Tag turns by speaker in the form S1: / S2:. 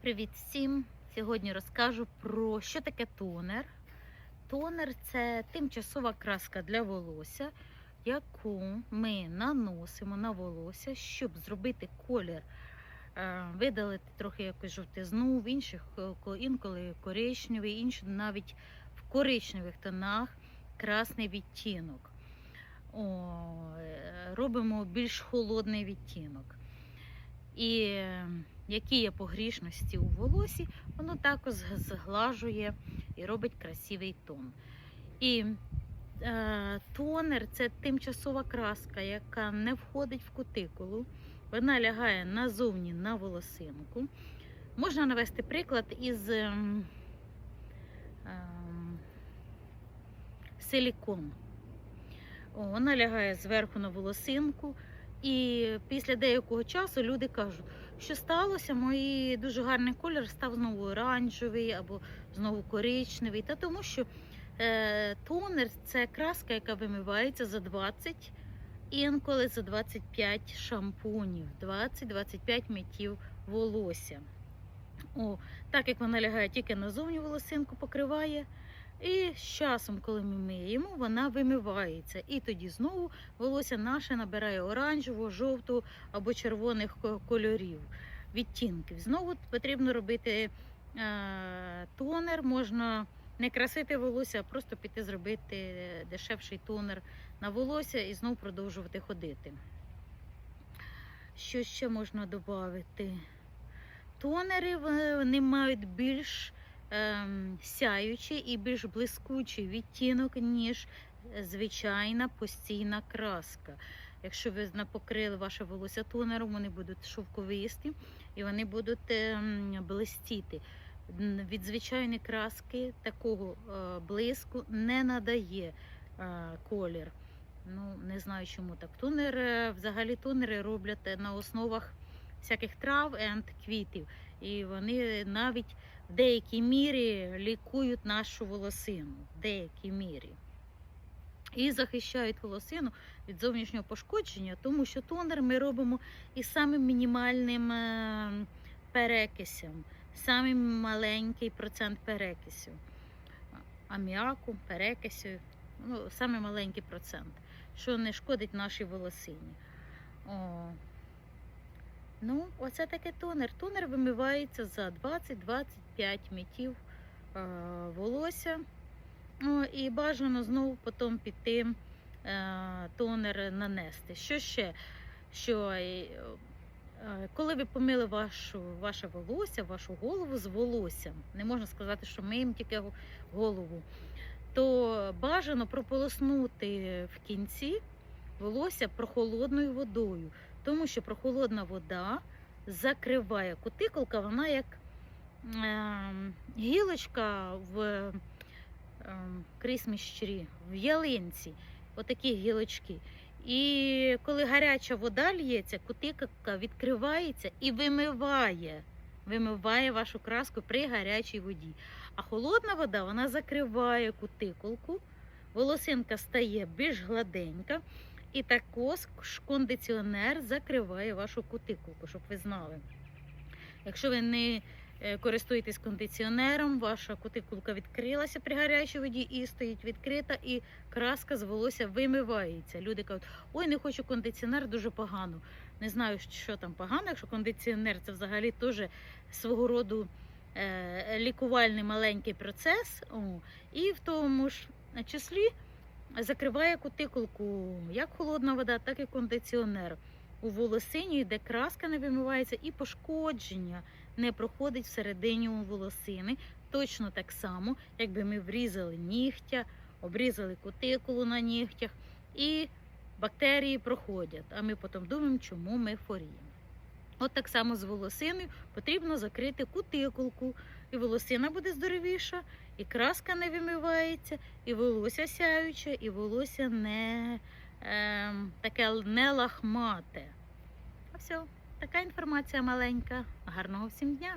S1: Привіт всім! Сьогодні розкажу про що таке тонер. Тонер це тимчасова краска для волосся, яку ми наносимо на волосся, щоб зробити колір, е, видалити трохи якусь жовтизну, в інших е, інколи коричневий, інші навіть в коричневих тонах красний відтінок. О, е, робимо більш холодний відтінок. І які є погрішності у волосі, воно також зглажує і робить красивий тон. І е, тонер це тимчасова краска, яка не входить в кутикулу. Вона лягає назовні на волосинку. Можна навести приклад із ем, ем, силікон. О, Вона лягає зверху на волосинку, і після деякого часу люди кажуть, що сталося, мій дуже гарний колір став знову оранжевий або знову коричневий. Та тому що е, тонер це краска, яка вимивається за 20, інколи за 25 шампунів, 20-25 миттів волосся. О, так як вона лягає тільки назовні волосинку, покриває. І з часом, коли ми миємо, вона вимивається. І тоді знову волосся наше набирає оранжевого, жовтого або червоних кольорів, відтінків. Знову потрібно робити е, тонер, можна не красити волосся, а просто піти зробити дешевший тонер на волосся і знову продовжувати ходити. Що ще можна додати? Тонери вони мають більш сяючий і більш блискучий відтінок, ніж е, звичайна постійна краска. Якщо ви покрили ваше волосся тонером, вони будуть шовковисті і вони будуть ем, блистіти. Від звичайної краски такого е, блиску не надає е, колір. Ну, не знаю, чому так. Тонер, взагалі тонери роблять на основах всяких трав і квітів. І вони навіть в деякій мірі лікують нашу волосину. В деякій мірі. І захищають волосину від зовнішнього пошкодження, тому що тонер ми робимо із самим мінімальним е, перекисем, самий маленький процент перекисів. Аміаку, перекисів, ну, самий маленький процент, що не шкодить нашій волосині. Ну, оце таке тонер. Тонер вимивається за 20-25 миттів е, волосся. Ну, і бажано знову потім піти е, тонер нанести. Що ще? Що е, е, коли ви помили вашу, ваше волосся, вашу голову з волоссям, не можна сказати, що миємо тільки голову, то бажано прополоснути в кінці волосся прохолодною водою, тому що прохолодна вода закриває кутикулка, вона як е, гілочка в е, крісміщрі, в ялинці, отакі гілочки. І коли гаряча вода лється, кутикулка відкривається і вимиває. Вимиває вашу краску при гарячій воді. А холодна вода вона закриває кутикулку, волосинка стає більш гладенька, і також кондиціонер закриває вашу кутикулку, щоб ви знали. Якщо ви не е, користуєтесь кондиціонером, ваша кутикулка відкрилася при гарячій воді і стоїть відкрита, і краска з волосся вимивається. Люди кажуть, ой, не хочу кондиціонер, дуже погано. Не знаю, що там погано, якщо кондиціонер це взагалі теж свого роду е, лікувальний маленький процес. І в тому ж числі закриває кутикулку як холодна вода, так і кондиціонер. У волосині, де краска не вимивається, і пошкодження не проходить всередині у волосини. Точно так само, якби ми врізали нігтя, обрізали кутикулу на нігтях, і бактерії проходять. А ми потім думаємо, чому ми хворіємо. От так само з волосиною потрібно закрити кутикулку, і волосина буде здоровіша, і краска не вимивається, і волосся сяюче, і волосся не е, таке не лахмате. А все, така інформація маленька. Гарного всім дня!